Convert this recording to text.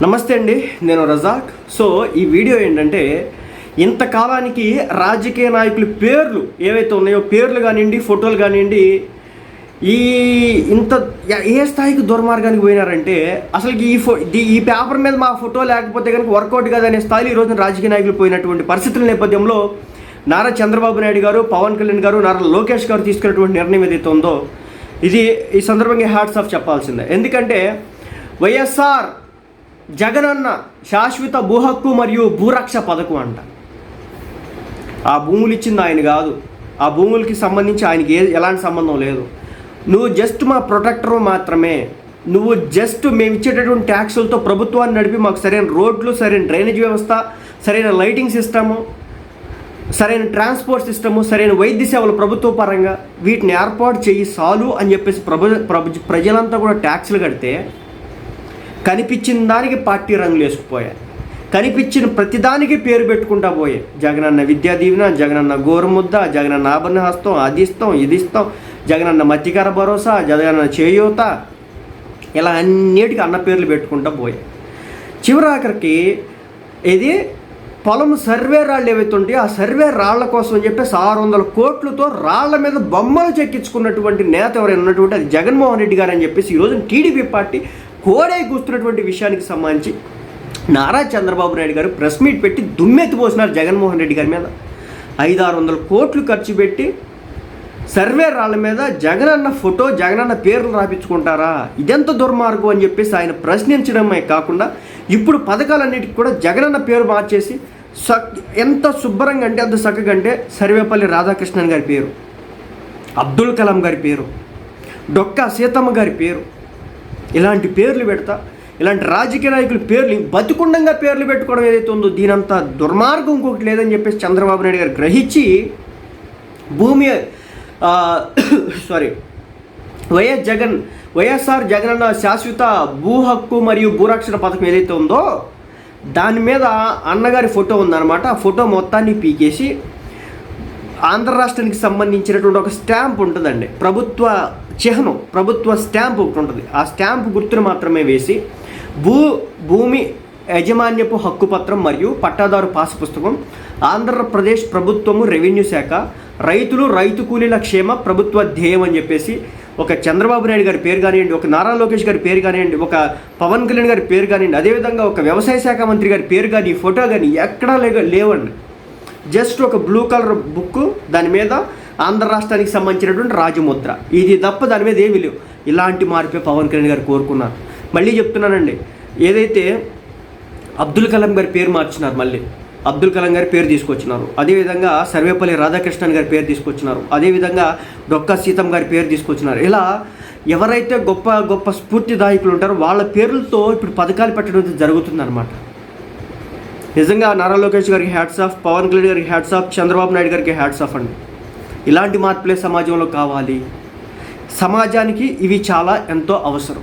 నమస్తే అండి నేను రజాక్. సో ఈ వీడియో ఏంటంటే ఇంతకాలానికి రాజకీయ నాయకుల పేర్లు ఏవైతే ఉన్నాయో పేర్లు కానివ్వండి ఫోటోలు కానివ్వండి ఈ ఇంత ఏ స్థాయికి దుర్మార్గానికి పోయినారంటే అసలు ఈ ఫో ఈ పేపర్ మీద మా ఫోటో లేకపోతే కనుక వర్కౌట్ కాదనే స్థాయిలో ఈ రోజున రాజకీయ నాయకులు పోయినటువంటి పరిస్థితుల నేపథ్యంలో నారా చంద్రబాబు నాయుడు గారు పవన్ కళ్యాణ్ గారు నారా లోకేష్ గారు తీసుకున్నటువంటి నిర్ణయం ఏదైతే ఉందో ఇది ఈ సందర్భంగా హ్యాట్స్ ఆఫ్ చెప్పాల్సిందే. ఎందుకంటే వైఎస్ఆర్ జగనన్న శాశ్వత భూహక్కు మరియు భూరక్ష పథకం అంట. ఆ భూములు ఇచ్చింది ఆయన కాదు. ఆ భూములకి సంబంధించి ఆయనకి ఏ ఎలాంటి సంబంధం లేదు. నువ్వు జస్ట్ మా ప్రొటెక్టర్ మాత్రమే. నువ్వు జస్ట్ మేము ఇచ్చేటటువంటి ట్యాక్సులతో ప్రభుత్వాన్ని నడిపి మాకు సరైన రోడ్లు సరైన డ్రైనేజ్ వ్యవస్థ సరైన లైటింగ్ సిస్టము సరైన ట్రాన్స్పోర్ట్ సిస్టము సరైన వైద్య సేవలు ప్రభుత్వ పరంగా వీటిని ఏర్పాటు చేయి సాలు అని చెప్పేసి ప్రభు ప్రభు ప్రజలంతా కూడా ట్యాక్సులు కడితే కనిపించిన దానికి పార్టీ రంగులు వేసుకుపోయాయి కనిపించిన ప్రతిదానికి పేరు పెట్టుకుంటా పోయే. జగనన్న విద్యా దీవెన జగనన్న గోరుముద్ద జగనన్న ఆభరణ హస్తం అది ఇస్తాం ఇది ఇస్తాం జగనన్న మత్స్యకార భరోసా జగనన్న చేయూత. ఇలా అన్నిటికీ అన్న పేర్లు పెట్టుకుంటా పోయే. చివరాఖరికి ఇది పొలం సర్వే రాళ్ళు ఏవైతే ఉంటాయో ఆ సర్వే రాళ్ళ కోసం అని చెప్పేసి ఆరు వందల కోట్లతో రాళ్ళ మీద బొమ్మలు చెక్కించుకున్నటువంటి నేత ఎవరైనా ఉన్నటువంటి అది జగన్మోహన్ రెడ్డి గారు అని చెప్పేసి ఈరోజు టీడీపీ పార్టీ కోడై కూస్తున్నటువంటి విషయానికి సంబంధించి నారా చంద్రబాబు నాయుడు గారు ప్రెస్ మీట్ పెట్టి దుమ్మెత్తిపోసినారు జగన్మోహన్ రెడ్డి గారి మీద. ఐదు ఆరు వందల కోట్లు ఖర్చు పెట్టి సర్వే రాళ్ళ మీద జగనన్న ఫోటో జగనన్న పేర్లు రాపించుకుంటారా? ఇదెంత దుర్మార్గం అని చెప్పేసి ఆయన ప్రశ్నించడమే కాకుండా ఇప్పుడు పథకాలన్నిటికీ కూడా జగనన్న పేరు మార్చేసి స ఎంత శుభ్రంగా అంటే అంత చక్కగా అంటే సర్వేపల్లి రాధాకృష్ణన్ గారి పేరు అబ్దుల్ కలాం గారి పేరు డొక్కా సీతమ్మ గారి పేరు ఇలాంటి పేర్లు పెడతా ఇలాంటి రాజకీయ నాయకుల పేర్లు బతికుండంగా పేర్లు పెట్టుకోవడం ఏదైతే ఉందో దీనంతా దుర్మార్గం ఇంకొకటి లేదని చెప్పేసి చంద్రబాబు నాయుడు గారు గ్రహించి భూమి sorry YS Jagan YSR Jagan అన్న శాశ్వత భూ హక్కు మరియు భూరక్షణ పథకం ఏదైతే ఉందో దాని మీద అన్నగారి ఫోటో ఉందన్నమాట. ఆ ఫోటో మొత్తాన్ని పీకేసి ఆంధ్ర రాష్ట్రానికి సంబంధించినటువంటి ఒక స్టాంప్ ఉంటుందండి. ప్రభుత్వ చిహ్నం ప్రభుత్వ స్టాంప్ ఒకటి ఉంటుంది. ఆ స్టాంప్ గుర్తును మాత్రమే వేసి భూ భూమి యాజమాన్యపు హక్కు పత్రం మరియు పట్టాదారు పాస్ పుస్తకం ఆంధ్రప్రదేశ్ ప్రభుత్వము రెవెన్యూ శాఖ రైతులు రైతు కూలీల క్షేమ ప్రభుత్వ ధ్యేయం అని చెప్పేసి ఒక చంద్రబాబు నాయుడు గారి పేరు కానివ్వండి ఒక నారా లోకేష్ గారి పేరు కానివ్వండి ఒక పవన్ కళ్యాణ్ గారి పేరు కానివ్వండి అదేవిధంగా ఒక వ్యవసాయ శాఖ మంత్రి గారి పేరు కానీ ఫోటో కానీ ఎక్కడా లేవండి. జస్ట్ ఒక బ్లూ కలర్ బుక్ దాని మీద ఆంధ్ర రాష్ట్రానికి సంబంధించినటువంటి రాజముద్ర. ఇది తప్ప దాని మీద ఏమీ లేవు. ఇలాంటి మార్పే పవన్ కళ్యాణ్ గారు కోరుకున్నారు. మళ్ళీ చెప్తున్నానండి. ఏదైతే అబ్దుల్ కలాం గారి పేరు మార్చినారు మళ్ళీ అబ్దుల్ కలాం గారి పేరు తీసుకొచ్చినారు. అదేవిధంగా సర్వేపల్లి రాధాకృష్ణన్ గారి పేరు తీసుకొచ్చినారు. అదేవిధంగా డొక్కా సీతం గారి పేరు తీసుకొచ్చినారు. ఇలా ఎవరైతే గొప్ప గొప్ప స్ఫూర్తిదాయకులు ఉంటారో వాళ్ళ పేర్లతో ఇప్పుడు పథకాలు పెట్టడం జరుగుతుందన్నమాట. నిజంగా నారా లోకేష్ గారికి హ్యాట్స్ ఆఫ్ పవన్ కళ్యాణ్ గారికి హ్యాట్స్ ఆఫ్ చంద్రబాబు నాయుడు గారికి హ్యాట్స్ ఆఫ్ అండి. ఇలాంటి మార్పులే సమాజంలో కావాలి. సమాజానికి ఇవి చాలా ఎంతో అవసరం.